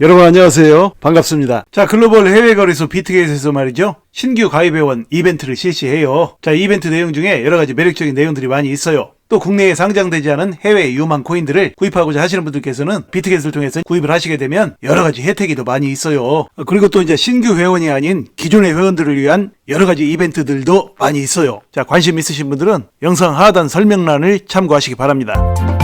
여러분 안녕하세요. 반갑습니다. 자, 글로벌 해외 거래소 비트게이트에서 말이죠. 신규 가입 회원 이벤트를 실시해요. 자, 이 이벤트 내용 중에 여러 가지 매력적인 내용들이 많이 있어요. 또 국내에 상장되지 않은 해외 유망 코인들을 구입하고자 하시는 분들께서는 비트게이트를 통해서 구입을 하시게 되면 여러 가지 혜택이 더 많이 있어요. 그리고 또 이제 신규 회원이 아닌 기존의 회원들을 위한 여러 가지 이벤트들도 많이 있어요. 자, 관심 있으신 분들은 영상 하단 설명란을 참고하시기 바랍니다.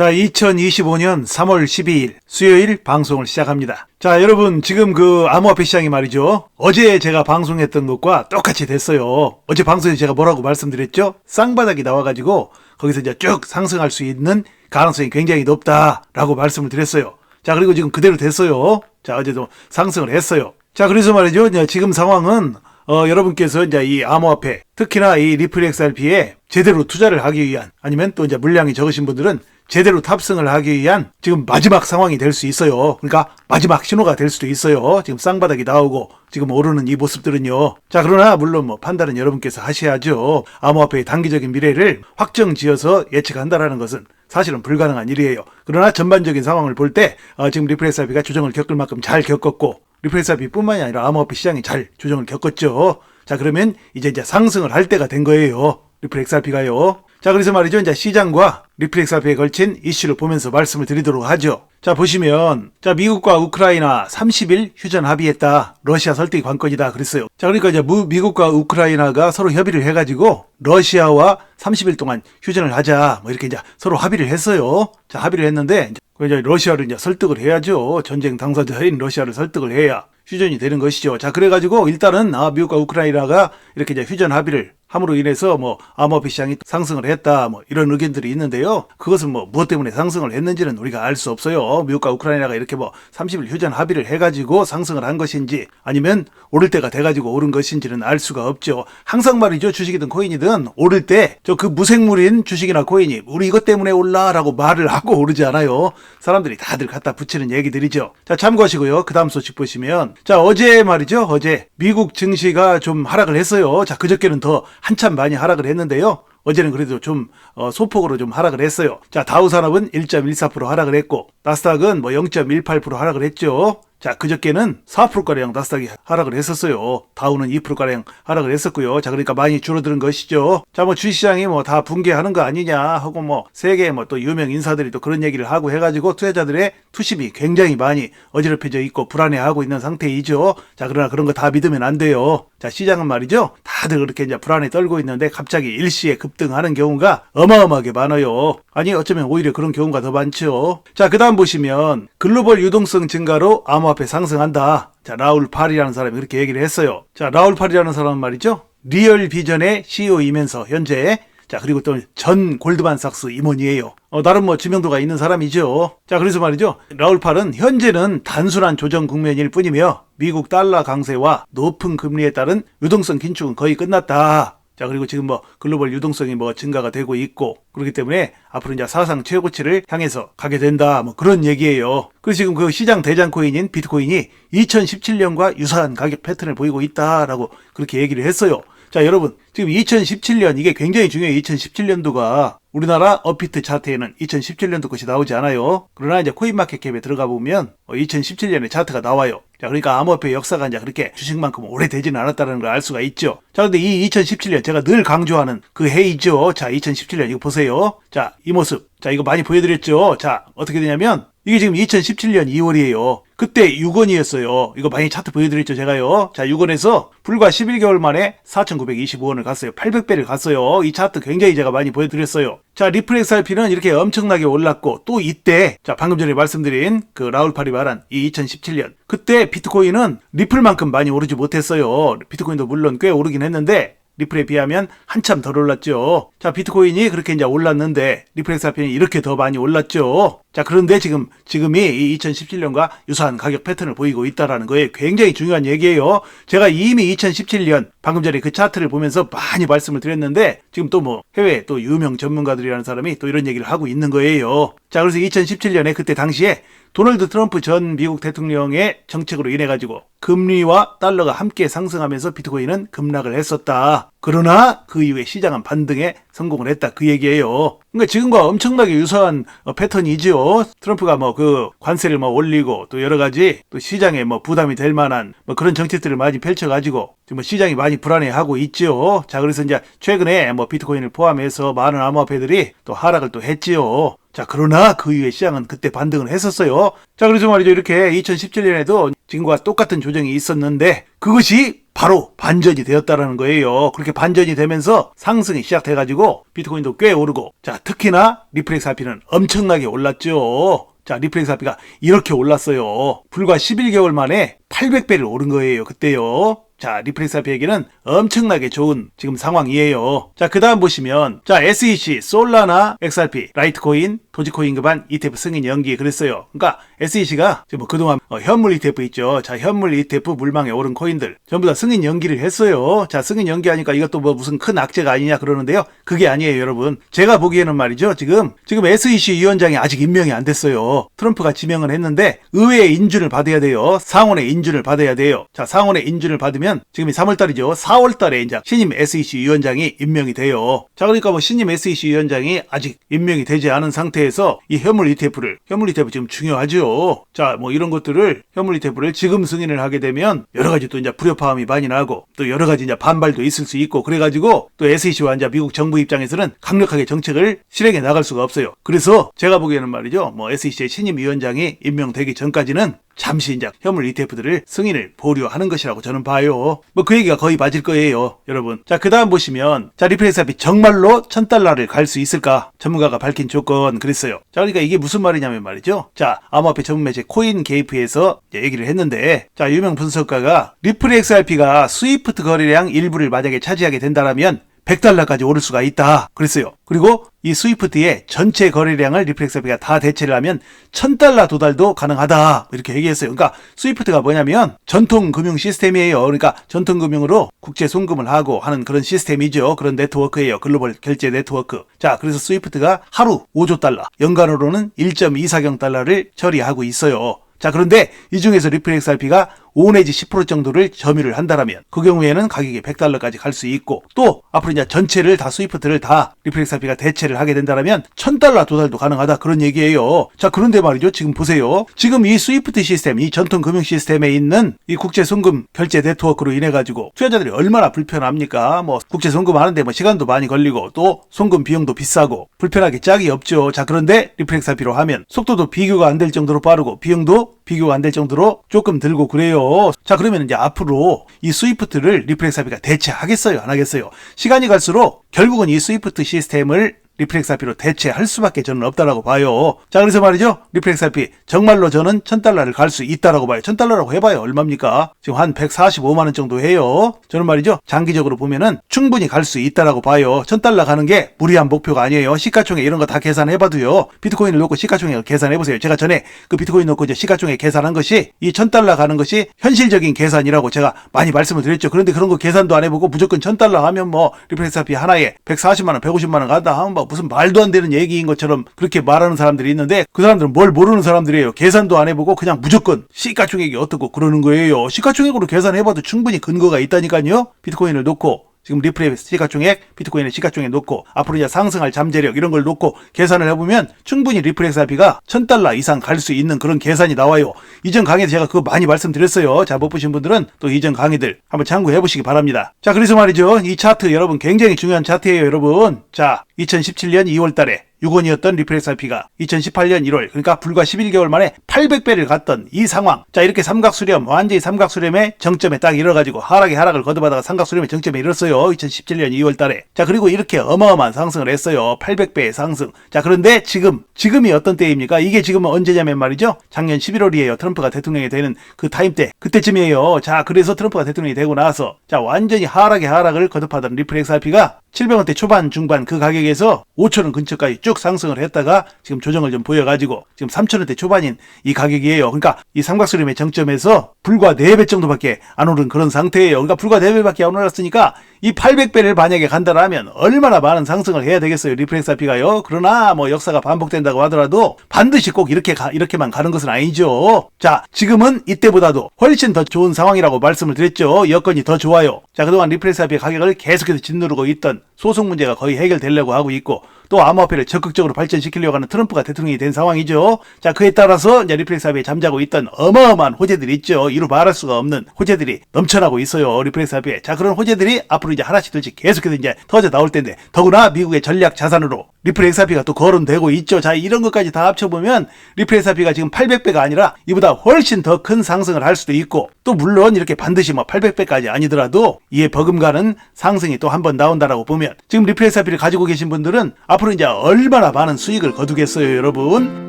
자, 2025년 3월 12일 수요일 방송을 시작합니다. 자, 여러분 지금 그 암호화폐 시장이 말이죠. 어제 제가 방송했던 것과 똑같이 됐어요. 어제 방송에 제가 뭐라고 말씀드렸죠? 쌍바닥이 나와가지고 거기서 이제 쭉 상승할 수 있는 가능성이 굉장히 높다라고 말씀을 드렸어요. 자, 그리고 지금 그대로 됐어요. 자, 어제도 상승을 했어요. 자, 그래서 말이죠. 지금 상황은 어, 여러분께서 이제 이 암호화폐, 특히나 이 리플 XRP에 제대로 투자를 하기 위한, 아니면 또 이제 물량이 적으신 분들은 제대로 탑승을 하기 위한 지금 마지막 상황이 될 수 있어요. 그러니까 마지막 신호가 될 수도 있어요. 지금 쌍바닥이 나오고 지금 오르는 이 모습들은요. 자, 그러나 물론 뭐 판단은 여러분께서 하셔야죠. 암호화폐의 단기적인 미래를 확정 지어서 예측한다라는 것은 사실은 불가능한 일이에요. 그러나 전반적인 상황을 볼 때 지금 리프레스아비가 조정을 겪을 만큼 잘 겪었고 리프레스아비뿐만이 아니라 암호화폐 시장이 잘 조정을 겪었죠. 자, 그러면 이제 이제 상승을 할 때가 된 거예요. 리플 XRP가요. 자, 그래서 말이죠. 이제 시장과 리플 XRP에 걸친 이슈를 보면서 말씀을 드리도록 하죠. 자, 보시면, 자, 미국과 우크라이나 30일 휴전 합의했다. 러시아 설득이 관건이다. 그랬어요. 자, 그러니까 이제 무- 미국과 우크라이나가 서로 협의를 해가지고 러시아와 30일 동안 휴전을 하자. 뭐 이렇게 이제 서로 합의를 했어요. 자, 합의를 했는데, 이제 그 러시아를 이제 설득을 해야죠. 전쟁 당사자인 러시아를 설득을 해야 휴전이 되는 것이죠. 자, 그래가지고 일단은 아, 미국과 우크라이나가 이렇게 이제 휴전 합의를 함으로 인해서 뭐 암호화폐 시장이 상승을 했다 뭐 이런 의견들이 있는데요. 그것은 뭐 무엇 때문에 상승을 했는지는 우리가 알 수 없어요. 미국과 우크라이나가 이렇게 뭐 30일 휴전 합의를 해가지고 상승을 한 것인지 아니면 오를 때가 돼가지고 오른 것인지는 알 수가 없죠. 항상 말이죠. 주식이든 코인이든 오를 때 저 그 무생물인 주식이나 코인이 우리 이것 때문에 올라라고 말을 하고 오르지 않아요. 사람들이 다들 갖다 붙이는 얘기들이죠. 자 참고하시고요. 그 다음 소식 보시면 자 어제 말이죠. 어제 미국 증시가 좀 하락을 했어요. 자 그저께는 더 한참 많이 하락을 했는데요. 어제는 그래도 좀 어, 소폭으로 좀 하락을 했어요. 자 다우 산업은 1.14% 하락을 했고 나스닥은 뭐 0.18% 하락을 했죠. 자 그저께는 4%가량 나스닥이 하락을 했었어요. 다우는 2%가량 하락을 했었고요. 자 그러니까 많이 줄어드는 것이죠. 자 뭐 주식시장이 뭐 다 붕괴하는 거 아니냐 하고 뭐 세계 뭐 또 유명 인사들이 또 그런 얘기를 하고 해가지고 투자자들의 투심이 굉장히 많이 어지럽혀져 있고 불안해하고 있는 상태이죠. 자 그러나 그런 거 다 믿으면 안 돼요. 자 시장은 말이죠. 다들 그렇게 이제 불안에 떨고 있는데 갑자기 일시에 급등하는 경우가 어마어마하게 많아요. 아니 어쩌면 오히려 그런 경우가 더 많죠. 자 그 다음 보시면 글로벌 유동성 증가로 암호화폐 상승한다. 자 라울 팔이라는 사람이 그렇게 얘기를 했어요. 자 라울 팔이라는 사람은 말이죠. 리얼 비전의 CEO이면서 현재 자 그리고 또 전 골드만삭스 임원이에요. 어, 나름 뭐知名도가 있는 사람이죠. 자 그래서 말이죠. 라울팔은 현재는 단순한 조정 국면일 뿐이며 미국 달러 강세와 높은 금리에 따른 유동성 긴축은 거의 끝났다. 자 그리고 지금 뭐 글로벌 유동성이 뭐 증가가 되고 있고 그렇기 때문에 앞으로 이제 사상 최고치를 향해서 가게 된다 뭐 그런 얘기예요. 그래서 지금 그 시장 대장 코인인 비트코인이 2017년과 유사한 가격 패턴을 보이고 있다라고 그렇게 얘기를 했어요. 자, 여러분, 지금 2017년, 이게 굉장히 중요해요. 2017년도가 우리나라 어피트 차트에는 2017년도 것이 나오지 않아요. 그러나 이제 코인마켓캡에 들어가 보면 2017년에 차트가 나와요. 자, 그러니까 암호화폐 역사가 이제 그렇게 주식만큼 오래되지는 않았다는 걸 알 수가 있죠. 자, 근데 이 2017년 제가 늘 강조하는 그 해이죠. 자, 2017년 이거 보세요. 자, 이 모습. 자, 이거 많이 보여드렸죠. 자, 어떻게 되냐면 이게 지금 2017년 2월이에요. 그때 6원이었어요. 이거 많이 차트 보여드렸죠, 제가요. 자, 6원에서 불과 11개월 만에 4,925원을 갔어요. 800배를 갔어요. 이 차트 굉장히 제가 많이 보여드렸어요. 자, 리플 XRP는 이렇게 엄청나게 올랐고, 또 이때, 자, 방금 전에 말씀드린 그 라울팔이 말한 이 2017년. 그때 비트코인은 리플만큼 많이 오르지 못했어요. 비트코인도 물론 꽤 오르긴 했는데, 리플에 비하면 한참 덜 올랐죠. 자, 비트코인이 그렇게 이제 올랐는데, 리플 XRP는 이렇게 더 많이 올랐죠. 자, 그런데 지금, 지금이 이 2017년과 유사한 가격 패턴을 보이고 있다라는 거에 굉장히 중요한 얘기예요. 제가 이미 2017년, 방금 전에 그 차트를 보면서 많이 말씀을 드렸는데, 지금 또 뭐, 해외 또 유명 전문가들이라는 사람이 또 이런 얘기를 하고 있는 거예요. 자, 그래서 2017년에 그때 당시에 도널드 트럼프 전 미국 대통령의 정책으로 인해 가지고 금리와 달러가 함께 상승하면서 비트코인은 급락을 했었다. 그러나 그 이후에 시장은 반등에 성공을 했다 그 얘기예요. 그러니까 지금과 엄청나게 유사한 어, 패턴이지요. 트럼프가 뭐 그 관세를 뭐 올리고 또 여러 가지 또 시장에 뭐 부담이 될 만한 뭐 그런 정책들을 많이 펼쳐가지고 지금 뭐 시장이 많이 불안해하고 있지요. 자 그래서 이제 최근에 뭐 비트코인을 포함해서 많은 암호화폐들이 또 하락을 또 했지요. 자, 그러나 그 이후에 시장은 그때 반등을 했었어요. 자, 그래서 말이죠. 이렇게 2017년에도 지금과 똑같은 조정이 있었는데 그것이 바로 반전이 되었다라는 거예요. 그렇게 반전이 되면서 상승이 시작돼가지고 비트코인도 꽤 오르고 자, 특히나 리플렉스 RP는 엄청나게 올랐죠. 자, 리플렉스 RP가 이렇게 올랐어요. 불과 11개월 만에 800배를 오른 거예요. 그때요. 자, 리플렉스 RP에게는 엄청나게 좋은 지금 상황이에요. 자, 그 다음 보시면, 자, SEC, 솔라나, XRP, 라이트코인, 도지코인 급한 ETF 승인 연기 그랬어요. 그러니까 SEC가 지금 뭐 그동안 어, 현물 ETF 있죠. 자, 현물 ETF 물망에 오른 코인들 전부 다 승인 연기를 했어요. 자, 승인 연기하니까 이것도 뭐 무슨 큰 악재가 아니냐 그러는데요. 그게 아니에요, 여러분. 제가 보기에는 말이죠. 지금 지금 SEC 위원장이 아직 임명이 안 됐어요. 트럼프가 지명을 했는데 의회의 인준을 받아야 돼요. 상원의 인준을 받아야 돼요. 자, 상원의 인준을 받으면 지금이 3월 달이죠. 4월 달에 이제 신임 SEC 위원장이 임명이 돼요. 자, 그러니까 뭐 신임 SEC 위원장이 아직 임명이 되지 않은 상태에서 이 현물 ETF를 현물 ETF 지금 중요하죠. 자, 뭐 이런 것들을 현물 ETF를 지금 승인을 하게 되면 여러 가지 또 이제 불협화음이 많이 나고 또 여러 가지 이제 반발도 있을 수 있고 그래가지고 또 SEC와 이제 미국 정부 입장에서는 강력하게 정책을 실행해 나갈 수가 없어요. 그래서 제가 보기에는 말이죠. 뭐 SEC의 신임 위원장이 임명되기 전까지는 잠시 이제 현물 ETF들을 승인을 보류하는 것이라고 저는 봐요. 뭐 그 얘기가 거의 맞을 거예요, 여러분. 자, 그 다음 보시면, 자, 리플렉스합이 정말로 1000달러를 갈 수 있을까? 전문가가 밝힌 조건, 그랬어요. 자, 그러니까 이게 무슨 말이냐면 말이죠. 자, 암호화폐 전문 매체 코인 게이프에서 얘기를 했는데, 자, 유명 분석가가 리플렉스 RP가 스위프트 거래량 일부를 만약에 차지하게 된다라면 100달러까지 오를 수가 있다. 그랬어요. 그리고 이 스위프트의 전체 거래량을 리플렉스비가 다 대체를 하면 1000달러 도달도 가능하다. 이렇게 얘기했어요. 그러니까 스위프트가 뭐냐면 전통 금융 시스템이에요. 그러니까 전통 금융으로 국제 송금을 하고 하는 그런 시스템이죠. 그런 네트워크예요. 글로벌 결제 네트워크. 자, 그래서 스위프트가 하루 5조 달러, 연간으로는 1.24경 달러를 처리하고 있어요. 자, 그런데 이 중에서 리플렉스 RP가 5 내지 10% 정도를 점유를 한다라면 그 경우에는 가격이 100달러까지 갈 수 있고 또 앞으로 이제 전체를 다 스위프트를 다 리플렉스 RP가 대체를 하게 된다라면 1000달러 도달도 가능하다 그런 얘기예요. 자, 그런데 말이죠. 지금 보세요. 지금 이 스위프트 시스템, 이 전통 금융 시스템에 있는 이 국제 송금 결제 네트워크로 인해 가지고 투자자들이 얼마나 불편합니까? 뭐 국제 송금 하는데 뭐 시간도 많이 걸리고 또 송금 비용도 비싸고 불편하게 짝이 없죠. 자, 그런데 리플렉스 RP로 하면 속도도 비교가 안 될 정도로 빠르고 비용도 비교가 안 될 정도로 조금 들고 그래요. 자, 그러면 이제 앞으로 이 스위프트를 리플렉스 RP가 대체하겠어요? 안 하겠어요? 시간이 갈수록 결국은 이 스위프트 시스템을 리플렉스 RP로 대체할 수밖에 저는 없다라고 봐요. 자, 그래서 말이죠. 리플렉스 RP 정말로 저는 1000달러를 갈 수 있다라고 봐요. 1000달러라고 해봐요. 얼마입니까? 지금 한 145만 원 정도 해요. 저는 말이죠. 장기적으로 보면은 충분히 갈 수 있다라고 봐요. 1000달러 가는 게 무리한 목표가 아니에요. 시가총액 이런 거 다 계산해봐도요. 비트코인을 놓고 시가총액을 계산해보세요. 제가 전에 그 비트코인 놓고 이제 시가총액 계산한 것이 이 1000달러 가는 것이 현실적인 계산이라고 제가 많이 말씀을 드렸죠. 그런데 그런 거 계산도 안 해보고 무조건 1000달러 하면 뭐 리플렉스 RP 하나에 140만 원, 150만 원 간다 하면 뭐 무슨 말도 안 되는 얘기인 것처럼 그렇게 말하는 사람들이 있는데 그 사람들은 뭘 모르는 사람들이에요. 계산도 안 해보고 그냥 무조건 시가총액이 어떻고 그러는 거예요. 시가총액으로 계산해봐도 충분히 근거가 있다니까요. 비트코인을 놓고 지금 리플의 시가총액, 비트코인의 시가총액 놓고 앞으로 이제 상승할 잠재력 이런 걸 놓고 계산을 해보면 충분히 리플렉스 RP가 1000달러 이상 갈 수 있는 그런 계산이 나와요. 이전 강의에서 제가 그거 많이 말씀드렸어요. 잘못 보신 분들은 또 이전 강의들 한번 참고해 보시기 바랍니다. 자, 그래서 말이죠. 이 차트 여러분 굉장히 중요한 차트예요, 여러분. 자, 2017년 2월 달에 6원이었던 리플렉스 RP가 2018년 1월 그러니까 불과 11개월 만에 800배를 갔던 이 상황. 자 이렇게 삼각수렴 완전히 삼각수렴의 정점에 딱 이뤄가지고 하락에 하락을 거듭하다가 삼각수렴의 정점에 이뤘어요. 2017년 2월 달에. 자 그리고 이렇게 어마어마한 상승을 했어요. 800배의 상승. 자 그런데 지금 지금이 어떤 때입니까? 이게 지금은 언제냐면 말이죠. 작년 11월이에요. 트럼프가 대통령이 되는 그 타임 때 그때쯤이에요. 자 그래서 트럼프가 대통령이 되고 나서 자 완전히 하락에 하락을 거듭하던 리플렉스 RP가 700원대 초반 중반 그 가격에서 5천원 근처까지 쭉 상승을 했다가 지금 조정을 좀 보여가지고 지금 3천원대 초반인 이 가격이에요. 그러니까 이 삼각수렴의 정점에서 불과 4배 정도밖에 안 오른 그런 상태예요. 그러니까 불과 4배밖에 안 올랐으니까 이 800배를 만약에 간다라면 얼마나 많은 상승을 해야 되겠어요 리플렉스 RP가요? 그러나 뭐 역사가 반복된다고 하더라도 반드시 꼭 이렇게 가, 이렇게만 가는 것은 아니죠. 자 지금은 이때보다도 훨씬 더 좋은 상황이라고 말씀을 드렸죠. 여건이 더 좋아요. 자 그동안 리플렉스 RP의 가격을 계속해서 짓누르고 있던 소송 문제가 거의 해결되려고 하고 있고 또 암호화폐를 적극적으로 발전시키려고 하는 트럼프가 대통령이 된 상황이죠. 자, 그에 따라서 이제 리플렉스 합의에 잠자고 있던 어마어마한 호재들이 있죠. 이루 말할 수가 없는 호재들이 넘쳐나고 있어요. 리플렉스 합의에. 자, 그런 호재들이 앞으로 이제 하나씩 둘씩 계속해서 이제 터져 나올 텐데 더구나 미국의 전략 자산으로 리플렉스 합의가 또 거론되고 있죠. 자, 이런 것까지 다 합쳐보면 리플렉스 합의가 지금 800배가 아니라 이보다 훨씬 더 큰 상승을 할 수도 있고 또 물론 이렇게 반드시 뭐 800배까지 아니더라도 이에 버금가는 상승이 또 한 번 나온다라고 보면 지금 리플렉스 합의를 가지고 계신 분들은 앞으로 이제 얼마나 많은 수익을 거두겠어요, 여러분.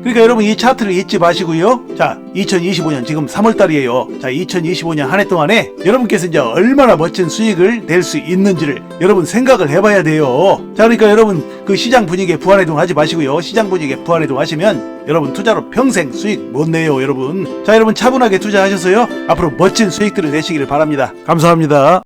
그러니까 여러분 이 차트를 잊지 마시고요. 자, 2025년 지금 3월 달이에요. 자, 2025년 한 해 동안에 여러분께서 이제 얼마나 멋진 수익을 낼 수 있는지를 여러분 생각을 해봐야 돼요. 자, 그러니까 여러분 그 시장 분위기에 부안해동 하지 마시고요. 시장 분위기에 부안해동 하시면 여러분 투자로 평생 수익 못 내요, 여러분. 자, 여러분 차분하게 투자하셔서요. 앞으로 멋진 수익들을 내시기를 바랍니다. 감사합니다.